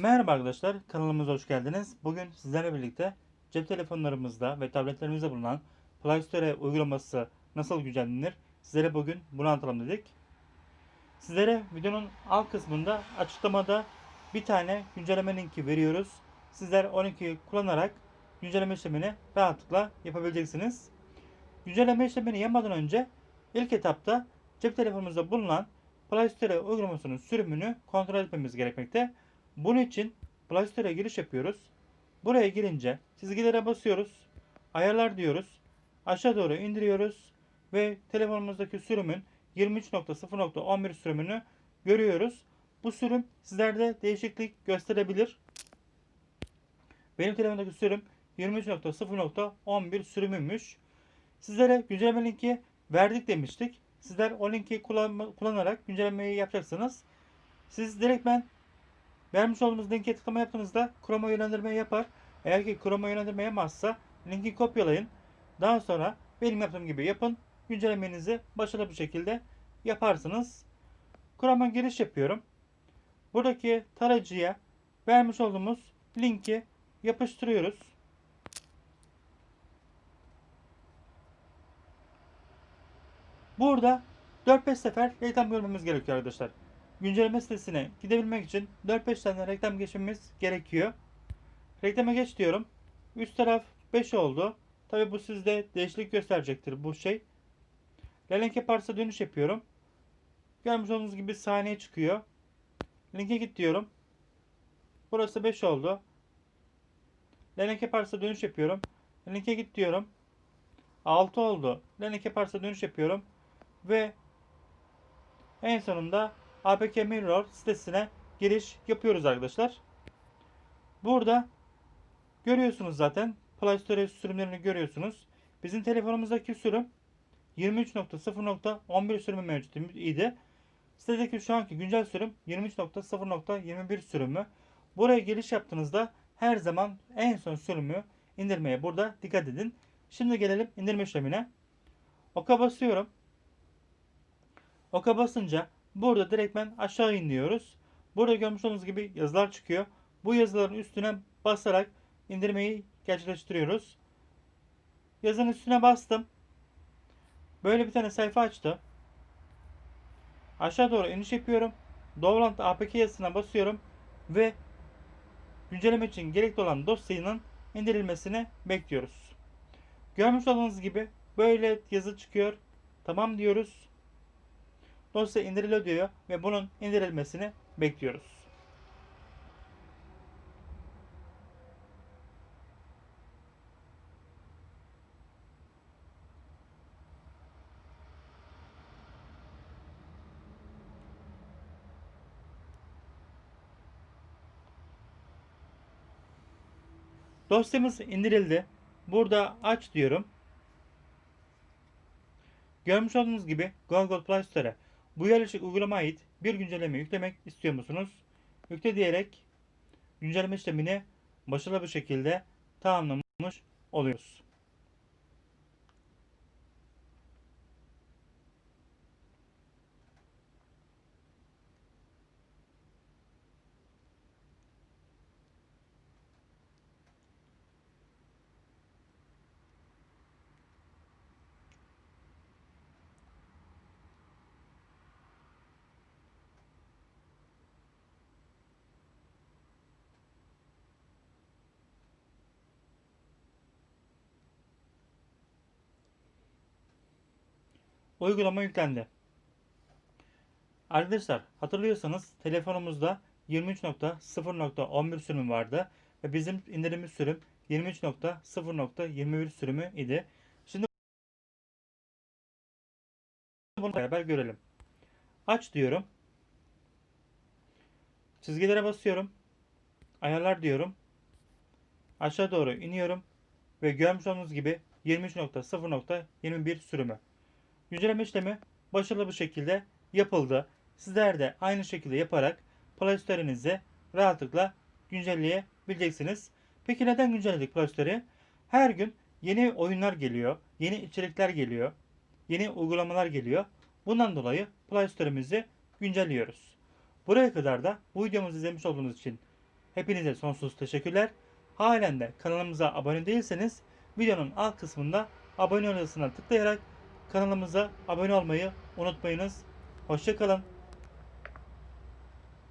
Merhaba arkadaşlar, kanalımıza hoş geldiniz. Bugün sizlerle birlikte cep telefonlarımızda ve tabletlerimizde bulunan Play Store uygulaması nasıl güncellenir? Sizlere bugün bunu anlatalım dedik. Sizlere videonun alt kısmında açıklamada bir tane güncelleme linki veriyoruz. Sizler o linki kullanarak güncelleme işlemini rahatlıkla yapabileceksiniz. Güncelleme işlemini yapmadan önce ilk etapta cep telefonumuzda bulunan Play Store uygulamasının sürümünü kontrol etmemiz gerekmekte. Bunun için Play Store'a giriş yapıyoruz. Buraya girince çizgilere basıyoruz. Ayarlar diyoruz. Aşağı doğru indiriyoruz. Ve telefonumuzdaki sürümün 23.0.11 sürümünü görüyoruz. Bu sürüm sizlerde değişiklik gösterebilir. Benim telefondaki sürüm 23.0.11 sürümüymüş. Sizlere güncelleme linki verdik demiştik. Sizler o linki kullan- kullanarak güncellemeyi yapacaksınız. Siz direktmen vermiş olduğumuz linke tıklama yaptığınızda Chrome'a yönlendirme yapar. Eğer ki Chrome'a yönlendirme yapmazsa linki kopyalayın. Daha sonra benim yaptığım gibi yapın. Güncellemenizi başarılı bir şekilde yaparsınız. Chrome'a giriş yapıyorum. Buradaki tarayıcıya vermiş olduğumuz linki yapıştırıyoruz. Burada 4-5 sefer reklam görmemiz gerekiyor arkadaşlar. Güncelleme sitesine gidebilmek için 4-5 tane reklam geçmemiz gerekiyor. Reklama geç diyorum. Üst taraf 5 oldu. Tabi bu sizde değişiklik gösterecektir bu şey. Link yaparsa dönüş yapıyorum. Görmüş olduğunuz gibi saniye çıkıyor. Linke git diyorum. Burası 5 oldu. Link yaparsa dönüş yapıyorum. Linke git diyorum. 6 oldu. Link yaparsa dönüş yapıyorum. Ve en sonunda APK Mirror sitesine giriş yapıyoruz arkadaşlar. Burada görüyorsunuz zaten Play Store sürümlerini görüyorsunuz. Bizim telefonumuzdaki sürüm 23.0.11 sürümü mevcut idi. Sitedeki şu anki güncel sürüm 23.0.21 sürümü. Buraya giriş yaptığınızda her zaman en son sürümü indirmeye burada dikkat edin. Şimdi gelelim indirme işlemine. Oka basıyorum. Oka basınca burada direktmen aşağı iniyoruz. Burada görmüş olduğunuz gibi yazılar çıkıyor. Bu yazıların üstüne basarak indirmeyi gerçekleştiriyoruz. Yazının üstüne bastım. Böyle bir tane sayfa açtı. Aşağı doğru iniş yapıyorum. Download APK yazısına basıyorum ve güncelleme için gerekli olan dosyanın indirilmesini bekliyoruz. Görmüş olduğunuz gibi böyle yazı çıkıyor. Tamam diyoruz. Dosya indiriliyor diyor ve bunun indirilmesini bekliyoruz. Dosyamız indirildi. Burada aç diyorum. Görmüş olduğunuz gibi Google Play Store'a bu yerleşik uygulamaya ait bir güncelleme yüklemek istiyor musunuz? Yükle diyerek güncelleme işlemini başarılı bir şekilde tamamlamış oluyoruz. Uygulama yüklendi. Arkadaşlar hatırlıyorsanız telefonumuzda 23.0.11 sürümü vardı ve bizim indirimi sürüm 23.0.21 sürümü idi. Şimdi bunu beraber görelim. Aç diyorum. Çizgilere basıyorum. Ayarlar diyorum. Aşağı doğru iniyorum ve görmüş olduğunuz gibi 23.0.21 sürümü. Güncelleme işlemi başarılı bir şekilde yapıldı. Sizler de aynı şekilde yaparak Play Store'inizi rahatlıkla güncelleyebileceksiniz. Peki neden güncelledik Play Store'ı? Her gün yeni oyunlar geliyor, yeni içerikler geliyor, yeni uygulamalar geliyor. Bundan dolayı Play Store'imizi güncelliyoruz. Buraya kadar da bu videomuzu izlemiş olduğunuz için Hepinize sonsuz teşekkürler. Halen de kanalımıza abone değilseniz videonun alt kısmında abone ol yazısına tıklayarak kanalımıza abone olmayı unutmayınız. Hoşçakalın.